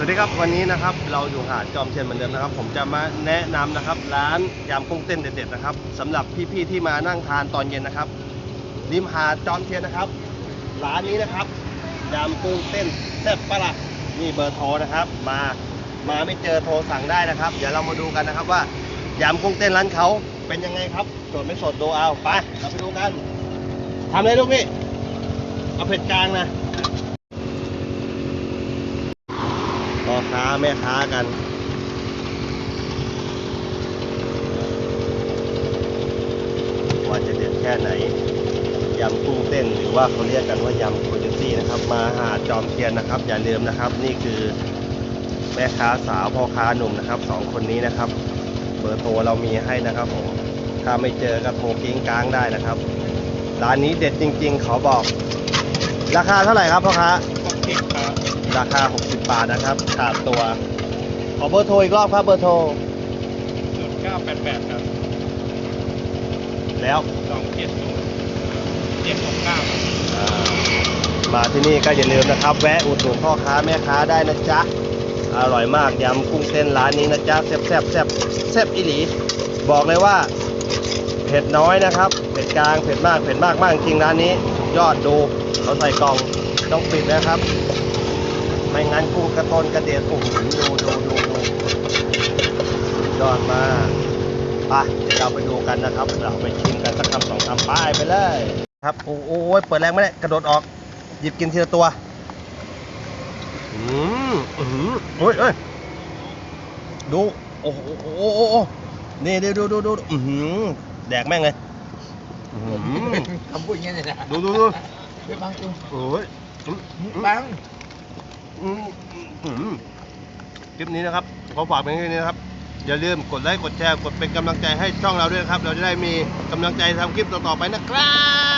สวัสดีครับวันนี้นะครับเราอยู่หาดจอมเทียนเหมือนเดิมนะครับ ผมจะมาแนะนำนะครับ ร้านยำกุ้งเต้นเด็ดๆนะครับสำหรับพี่ๆที่มานั่งทานตอนเย็นนะครับริมหาดจอมเทียนนะครับร้านนี้นะครับยำกุ้งเต้นแซ่บปะละนี่เบอร์โทรนะครับ มามาไม่เจอโทรสั่งได้นะครับ เดี๋ยวเรามาดูกันนะครับว่ายำกุ้งเต้นร้านเขาเป็นยังไงครับสดไม่สดดูเอาไปเราไปดูกันทำเลยลูกพี่เอาเผ็ดกลางนะ พ่อ ค้าแม่ค้ากันว่าจะเด็ดแค่ไหนยำกุ้งเต้นหรือว่าเขาเรียกกันว่ายำโคโยตี้นะครับ มาหาจอมเทียนนะครับ อย่าลืมนะครับ นี่คือแม่ค้าสาวพ่อค้าหนุ่มนะครับสองคนนี้นะครับ เบอร์โทรเรามีให้นะครับผมถ้าไม่เจอก็โทรกิ้งกลางได้นะครับร้านนี้เด็ดจริง ๆ เขาบอก ราคาเท่าไหร่ครับพ่อค้า รับราคา 60 บาทนะครับ ขาดตัว ขอเบอร์โทรอีกรอบครับเบอร์โทร ศูนย์เก้าแปดแปดครับแล้ว สองเจ็ดศูนย์เจ็ดหกเก้า อ่ามาที่นี่ก็อย่าลืมนะครับ แวะอุดหนุนพ่อค้าแม่ค้าได้นะจ๊ะ อร่อยมากยำกุ้งเส้นร้านนี้นะจ๊ะแซ่บแซ่บแซ่บแซ่บอีหลี บอกเลยว่า เผ็ดน้อยนะครับเผ็ดกลางเผ็ดมากเผ็ดมากมากจริงร้านนี้ยอดดูเขาใส่กล่องต้องปิดนะครับ ไม่งั้นกุ้งกระต้นกระเด็นโอ้โหดูดูดูดูยอดมากไปเดี๋ยวเราไปดูกันนะครับ เราไปชิมกันสักคำสองคำไปไปเลย ครับโอ้โหเปิดแรงไม่ได้กระโดดออก หยิบกินทีละตัว อืมอืมโอ้ยเอ้ยดูโอ้โหโอ้โหโอ้โหนี่ดูดูดูดูอือหือแดกแม่งเลยอื้อหือคำพูดอย่างนี้เลยนะดูดูดูไม่บังจุงโอ้ยอืมอืมบังอืมอืม คลิปนี้นะครับขอฝากเป็นแค่นี้นะครับ อย่าลืมกดไลค์กดแชร์กดเป็นกำลังใจให้ช่องเราด้วยนะครับ เราจะได้มีกำลังใจทำคลิปต่อๆไปนะครับ